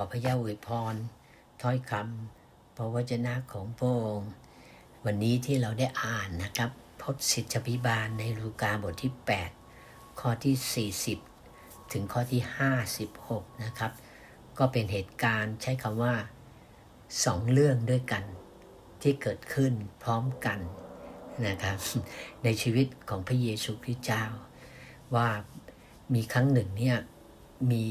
อพระเจ้าอวยพรถ้อยคำพระวจนะของพระองค์วันนี้ที่เราได้อ่านนะครับพจสิทธิพิบาลในลูกาบทที่ 8 ข้อที่ 40 ถึงข้อที่ 56 นะครับ ก็เป็นเหตุการณ์ใช้คำว่าสองเรื่องด้วยกันที่เกิดขึ้นพร้อมกันนะครับ ในชีวิตของพระเยซูคริสต์เจ้า ว่ามีครั้งหนึ่งเนี่ยมี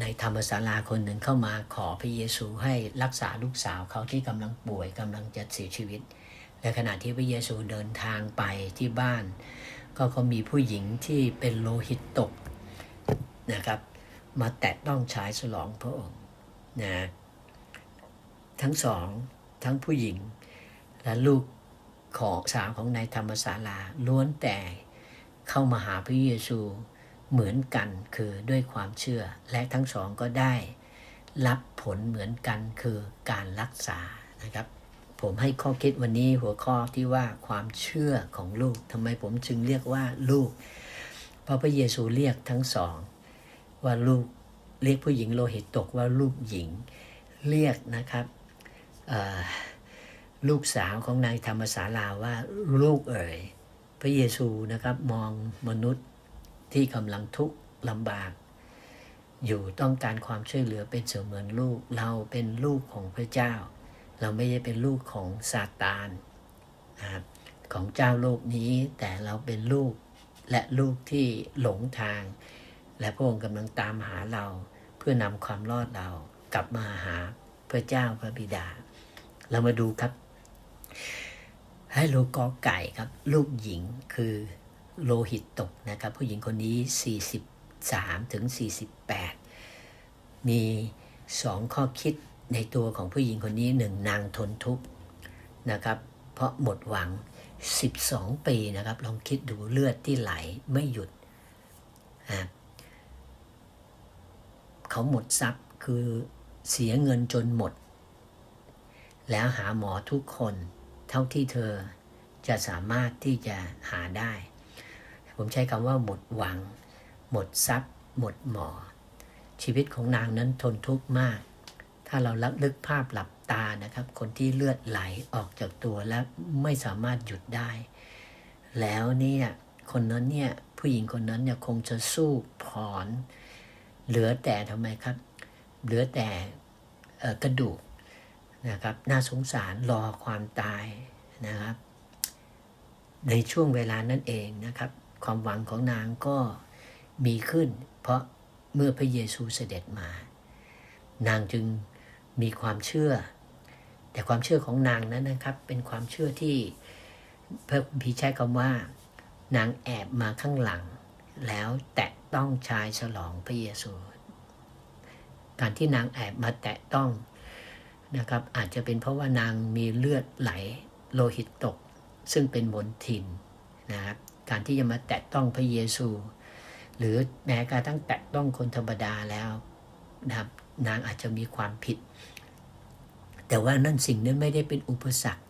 ในธรรมศาลาคนหนึ่งเข้ามาขอพระเยซูให้รักษาลูกสาวเขาที่กำลังป่วยกำลังจะเสียชีวิตและขณะที่พระเยซูเดินทางไปที่บ้าน ก็ก็มีผู้หญิงที่เป็นโลหิตตกนะครับ มาแตะต้องชายฉลองพระองค์นะทั้งสองทั้งผู้หญิง และลูกของสาวของนายธรรมศาลาล้วนแต่เข้ามาหาพระเยซู เหมือนกันคือด้วยความเชื่อ และทั้งสองก็ได้รับผลเหมือนกันคือการรักษานะครับ ผมให้ข้อคิดวันนี้หัวข้อที่ว่าความเชื่อของลูกทำไมผมจึงเรียกว่าลูก เพราะพระเยซูเรียกทั้งสอง ว่าลูกเรียกผู้หญิงโลหิตตกว่าลูกหญิงเรียกนะครับลูกสาวของนายธรรมศาลาว่าลูกเอ๋ยพระเยซูนะครับมองมนุษย์ ที่กำลังทุกข์ลำบาก อยู่ต้องการความช่วยเหลือเป็นเสมือนลูก เราเป็นลูกของพระเจ้า เราไม่ได้เป็นลูกของซาตานนะครับของเจ้าโลกนี้แต่เราเป็นลูกและลูกที่หลงทาง และพระองค์กำลังตามหาเราเพื่อนำความรอดเรากลับมาหาพระเจ้าพระบิดา เรามาดูครับ ให้ลูกกอไก่ครับ ลูกหญิงคือ โลหิตตกนะครับ ผู้หญิงคนนี้ 43 ถึง 48 มีสองข้อคิดในตัวของผู้หญิงคนนี้หนึ่งนางทนทุกข์นะครับ เพราะหมดหวัง 12 ปีนะครับ ลองคิดดูเลือดที่ไหลไม่หยุดเขาหมดทรัพย์คือเสียเงินจนหมด แล้วหาหมอทุกคนเท่าที่เธอจะสามารถที่จะหาได้ ผมใช้คำว่าหมดหวัง หมดทรัพย์ หมดหมอ ชีวิตของนางนั้นทนทุกข์มาก ถ้าเราลักลึกภาพหลับตานะครับ คนที่เลือดไหลออกจากตัวแล้วไม่สามารถหยุดได้ แล้วเนี่ยคนนั้นเนี่ยผู้หญิงคนนั้นเนี่ยคงจะสู้ผอน เหลือแต่ทำไมครับ เหลือแต่กระดูกนะครับน่าสงสารรอความตายนะครับ ในช่วงเวลานั้นเองนะครับ ความหวังของนางก็มีขึ้น เพราะเมื่อพระเยซูเสด็จมา นางจึงมีความเชื่อ แต่ความเชื่อของนางนั้นนะครับ เป็นความเชื่อที่พระพีใช้คำว่า นางแอบมาข้างหลัง แล้วแตะต้องชายฉลองพระเยซู การที่นางแอบมาแตะต้องนะครับ อาจจะเป็นเพราะว่านางมีเลือดไหลโลหิตตก ซึ่งเป็นมนทินนะครับ การที่จะมาแตะต้องพระเยซู หรือแม้กระทั่งแตะต้องคนธรรมดาแล้วนะครับนางอาจจะมีความผิด แต่ว่านั่นสิ่งนั้นไม่ได้เป็นอุปสรรค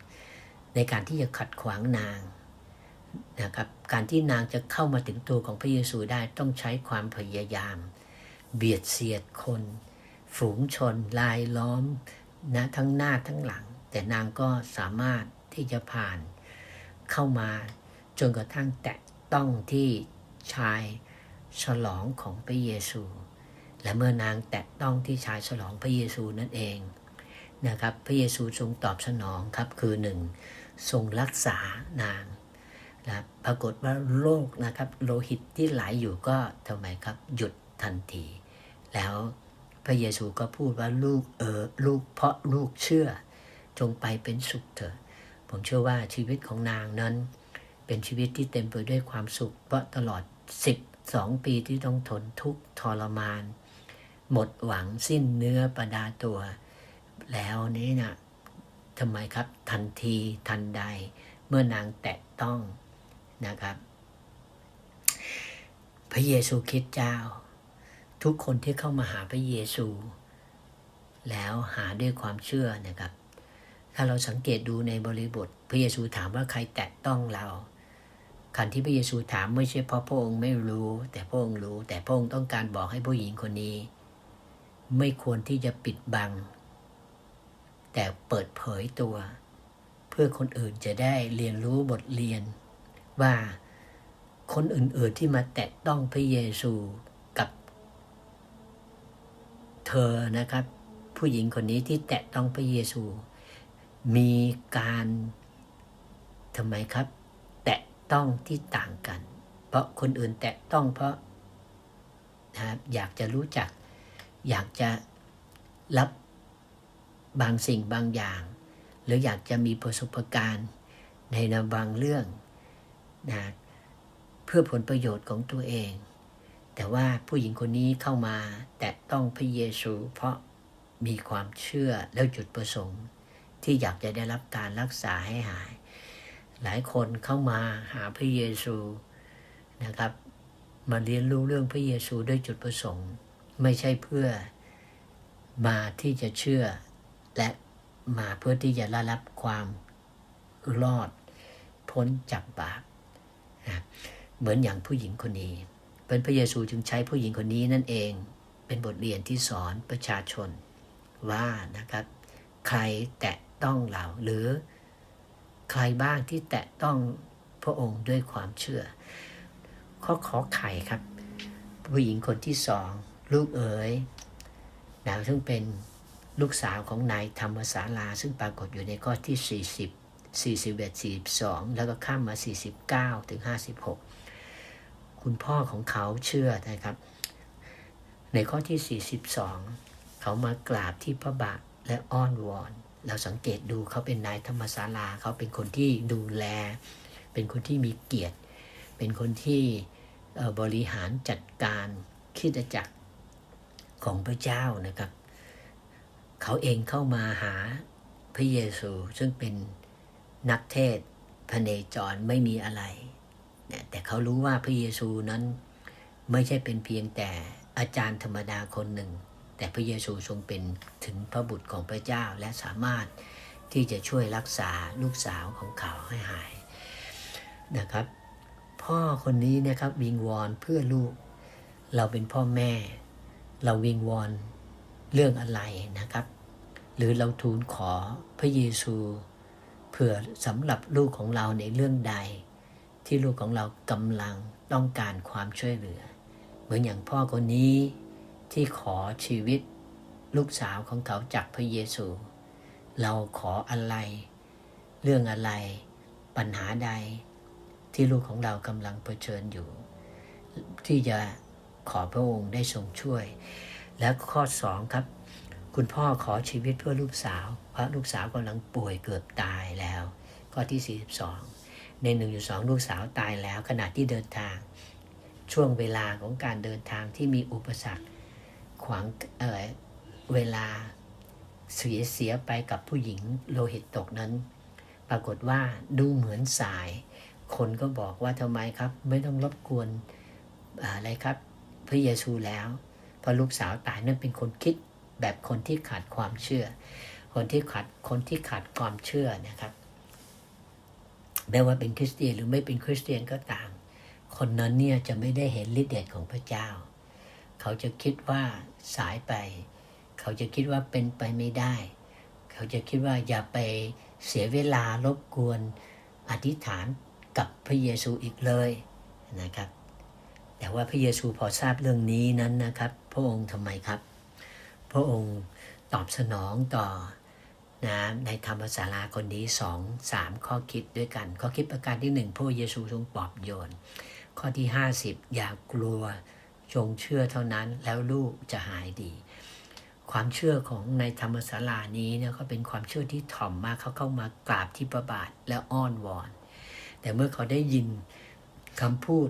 ในการที่จะขัดขวางนางนะครับการที่นางจะเข้ามาถึงตัวของพระเยซูได้ต้องใช้ความพยายาม เบียดเสียดคน ฝูงชน ลายล้อมนะทั้งหน้าทั้งหลัง แต่นางก็สามารถที่จะผ่านเข้ามา จนกระทั่งแตะต้องที่ชายฉลองของพระเยซู และเมื่อนางแตะต้องที่ชายฉลองพระเยซูนั่นเองนะครับ พระเยซูทรงตอบสนองครับคือหนึ่งทรงรักษานางนะปรากฏว่าโรคนะครับโลหิตที่ไหลอยู่ก็ทำไมครับหยุดทันที แล้วพระเยซูก็พูดว่าลูกเออลูกเพราะลูกเชื่อ จงไปเป็นสุขเถอะ ผมเชื่อว่าชีวิตของนางนั้น เป็นชีวิตที่เต็มไปด้วยความสุข เพราะตลอด 12 ปีที่ต้องทนทุกข์ทรมาน หมดหวังสิ้นเนื้อประดาตัว แล้วนี้นะทำไมครับทันทีทันใด เมื่อนางแตะต้องนะครับ พระเยซูคริสต์เจ้า ทุกคนที่เข้ามาหาพระเยซู แล้วหาด้วยความเชื่อนะครับ ถ้าเราสังเกตดูในบริบท พระเยซูถามว่าใครแตะต้องเรา การที่พระเยซูถามไม่ใช่เพราะพระองค์ไม่รู้ แต่พระองค์รู้ แต่พระองค์ต้องการบอกให้ผู้หญิงคนนี้ ไม่ควรที่จะปิดบัง แต่เปิดเผยตัว เพื่อคนอื่นจะได้เรียนรู้บทเรียน ว่าคนอื่น ๆที่มาแตะต้องพระเยซูกับเธอนะครับ ผู้หญิงคนนี้ที่แตะต้องพระเยซู มีการทำไมครับ ต้องที่ต่างกัน เพราะคนอื่นแตะต้องเพราะนะครับอยากจะรู้จัก อยากจะรับบางสิ่งบางอย่าง หรืออยากจะมีประสบการณ์ในบางเรื่องนะเพื่อผลประโยชน์ของตัวเอง แต่ว่าผู้หญิงคนนี้เข้ามาแตะต้องพระเยซู เพราะมีความเชื่อแล้วจุดประสงค์ ที่อยากจะได้รับการรักษาให้หาย หลายคนเข้ามาหาพระเยซูนะครับ มาเรียนรู้เรื่องพระเยซูด้วยจุดประสงค์ ไม่ใช่เพื่อมาที่จะเชื่อ และมาเพื่อที่จะได้รับความรอดพ้นจากบาปนะเหมือนอย่างผู้หญิงคนนี้ เป็นพระเยซูจึงใช้ผู้หญิงคนนี้นั่นเองเป็นบทเรียนที่สอนประชาชนว่านะครับ ใครแตะต้องเราหรือ ใครบ้างที่แตะต้องพระองค์ด้วยความเชื่อ ข้อขอไข่ครับ ผู้หญิงคนที่สองลูกเอ๋ยนางซึ่งเป็นลูกสาวของนายธรรมศาลา ซึ่งปรากฏอยู่ในข้อที่ 40 41 42 แล้วก็ข้ามมา 49 ถึง 56 คุณพ่อของเขาเชื่อนะครับ ในข้อที่ 42 เขามากราบที่พระบาทและอ้อนวอน เราสังเกตดูเขาเป็นนายธรรมศาลาเขาเป็นคนที่ดูแล เป็นคนที่มีเกียรติ เป็นคนที่บริหารจัดการคิดจักรของพระเจ้านะครับ เขาเองเข้ามาหาพระเยซูซึ่งเป็นนักเทศพเนจรไม่มีอะไร แต่เขารู้ว่าพระเยซูนั้นไม่ใช่เป็นเพียงแต่อาจารย์ธรรมดาคนหนึ่ง แต่พระเยซูทรงเป็นถึงพระบุตรของพระเจ้าและสามารถที่จะช่วยรักษาลูกสาวของเขาให้หายนะครับ พ่อคนนี้นะครับวิงวอนเพื่อลูก เราเป็นพ่อแม่ เราวิงวอนเรื่องอะไรนะครับ หรือเราทูลขอพระเยซูเผื่อสำหรับลูกของเราในเรื่องใด ที่ลูกของเรากำลังต้องการความช่วยเหลือ เหมือนอย่างพ่อคนนี้ ที่ขอชีวิตลูกสาวของเขาจากพระเยซู เราขออะไร เรื่องอะไร ปัญหาใด ที่ลูกของเรากำลังเผชิญอยู่ ที่จะขอพระองค์ได้ทรงช่วย และข้อสองครับ คุณพ่อขอชีวิตเพื่อลูกสาว เพราะลูกสาวกำลังป่วยเกือบตายแล้ว ข้อที่ 42 ใน1นึ่งสองลูกสาวตายแล้วขณะที่เดินทาง ช่วงเวลาของการเดินทางที่มีอุปสรรค ขวางเออเวลาเสียเสียไปกับผู้หญิงโลหิตตกนั้น ปรากฏว่าดูเหมือนสาย คนก็บอกว่าทำไมครับ ไม่ต้องรบกวนอะไรครับ พระเยซูแล้วพราะลูกสาวตายนั่นเป็นคนคิดแบบคนที่ขาดความเชื่อ คนที่ขาดคนที่ขาดความเชื่อนะครับแม้ว่าเป็นคริสเตียนหรือไม่เป็นคริสเตียนก็ตาม คนนั้นเนี่ยจะไม่ได้เห็นฤทธิ์เดชของพระเจ้า เขาจะคิดว่า สายไป เขาจะคิดว่าเป็นไปไม่ได้ เขาจะคิดว่าอย่าไปเสียเวลารบกวนอธิษฐานกับพระเยซูอีกเลยนะครับ แต่ว่าพระเยซูพอทราบเรื่องนี้นั้นนะครับ พระองค์ทำไมครับ พระองค์ตอบสนองต่อนะในธรรมศาลาคนนี้สองสามข้อคิดด้วยกัน ข้อคิดประการที่หนึ่งพระเยซูทรงปลอบโยน ข้อที่ห้าสิบอย่ากลัว จงเชื่อเท่านั้นแล้วลูกจะหายดี ความเชื่อของในธรรมศาลานี้เนี่ยก็เป็นความเชื่อที่ถ่อมมากเขาเข้ามากราบที่ประบาทและอ้อนวอน แต่เมื่อเขาได้ยินคำพูด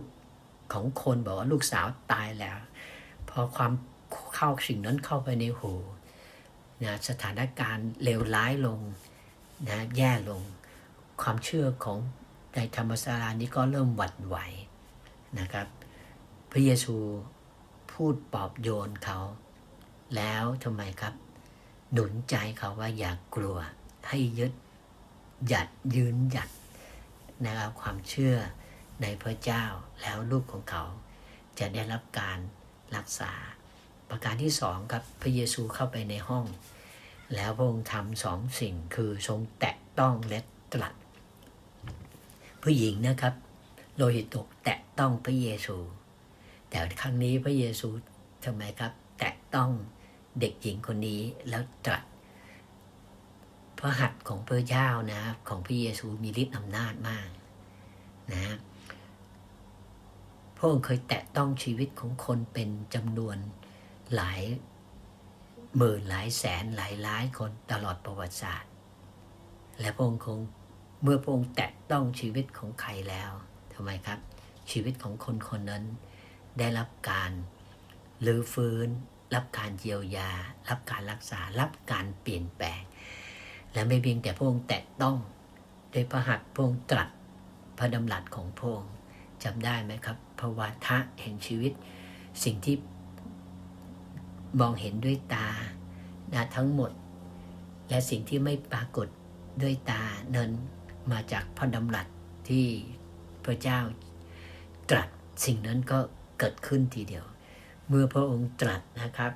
ของคนบอกว่าลูกสาวตายแล้ว พอความเข้าสิ่งนั้นเข้าไปในหูนะสถานการณ์เลวร้ายลงนะแย่ลง ความเชื่อของในธรรมศาลานี้ก็เริ่มหวั่นไหวนะครับ พระเยซูพูดปลอบโยนเขา แล้วทำไมครับ หนุนใจเขาว่าอย่ากกลัว ให้ยึดหยัดยืนหยัดนะครับความเชื่อในพระเจ้าแล้วลูกของเขา จะได้รับการรักษา ประการที่สองครับพระเยซูเข้าไปในห้อง แล้วพระองค์ทำสองสิ่งคือทรงแตะต้องและตรัส ผู้หญิงนะครับ โลหิตตกแตะต้องพระเยซู แต่ครั้งนี้พระเยซูทำไมครับ แตะต้องเด็กหญิงคนนี้แล้วตรัสพระหัตถ์ของพระเจ้านะครับของพระเยซูมีฤทธิ์อำนาจมากนะพระองค์เคยแตะต้องชีวิตของคนเป็นจำนวนหลายหมื่นหลายแสนหลายล้านคนตลอดประวัติศาสตร์ และพระองค์คงเมื่อพระองค์แตะต้องชีวิตของใครแล้วทำไมครับ ชีวิตของคนคนนั้น ได้รับการหรือฟื้น รับการเยียวยา รับการรักษา รับการเปลี่ยนแปลง และไม่เพียงแต่พระองค์แตะต้องด้วยพระหัตถ์พระองค์ตรัสพระดำรัสของพระองค์จำได้ไหมครับพระวาทะแห่งชีวิต สิ่งที่มองเห็นด้วยตานะทั้งหมด และสิ่งที่ไม่ปรากฏด้วยตานั้นมาจากพระดำรัสที่พระเจ้าตรัสสิ่งนั้นก็ เกิดขึ้นทีเดียว เมื่อพระองค์ตรัสนะครับ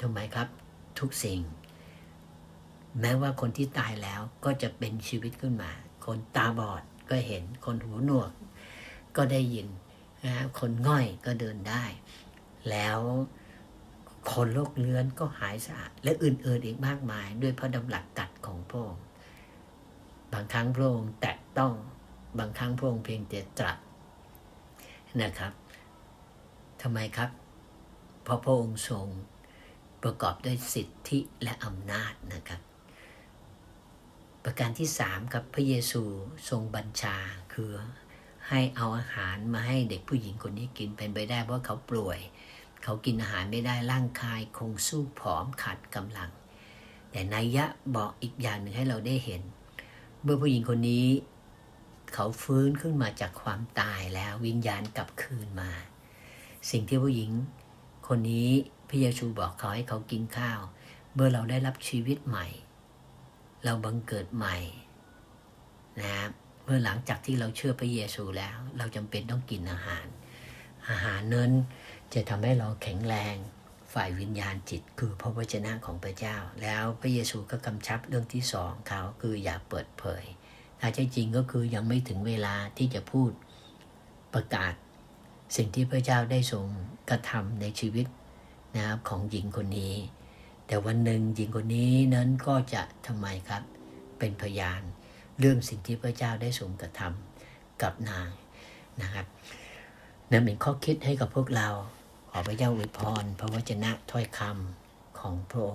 ทำไมครับทุกสิ่ง แม้ว่าคนที่ตายแล้วก็จะเป็นชีวิตขึ้นมา คนตาบอดก็เห็นคนหูหนวก ก็ได้ยินนะคนง่อยก็เดินได้ แล้วคนโรคเลื้อนก็หายสะอาด และอื่นๆอีกมากมาย ด้วยพระดำรัสตัดของพระองค์บางครั้งพระองค์แตะต้องบางครั้งพระองค์เพียงแต่ตรัสนะครับ ทำไมครับ เพราะพระองค์ทรงประกอบด้วยสิทธิและอำนาจนะครับ ประการที่สามครับพระเยซูทรงบัญชาคือให้เอาอาหารมาให้เด็กผู้หญิงคนนี้กินเป็นไปได้เพราะเขาป่วย เขากินอาหารไม่ได้ร่างกายคงสู้ผอมขาดกำลัง แต่นัยยะบอกอีกอย่างหนึ่งให้เราได้เห็น เมื่อผู้หญิงคนนี้ เขาฟื้นขึ้นมาจากความตายแล้ววิญญาณกลับคืนมา สิ่งที่ผู้หญิง คนนี้พระเยซูบอกเขาให้เขากินข้าว เมื่อเราได้รับชีวิตใหม่ เราบังเกิดใหม่นะครับเมื่อหลังจากที่เราเชื่อพระเยซูแล้ว เราจำเป็นต้องกินอาหาร อาหารนั้นจะทำให้เราแข็งแรงฝ่ายวิญญาณจิต คือพระวจนะของพระเจ้า แล้วพระเยซูก็กำชับเรื่องที่สองเขาคืออย่าเปิดเผยถ้าใช่จริงก็คือยังไม่ถึงเวลาที่จะพูดประกาศ สิ่งที่พระเจ้าได้ทรงกระทำในชีวิตนะครับของหญิงคนนี้ แต่วันหนึ่งหญิงคนนี้นั้นก็จะทำไมครับ เป็นพยานเรื่องสิ่งที่พระเจ้าได้ทรงกระทำกับนางนะครับนั่นเป็นข้อคิดให้กับพวกเราขอพระเจ้าอวยพรพระวจนะถ้อยคำของพระองค์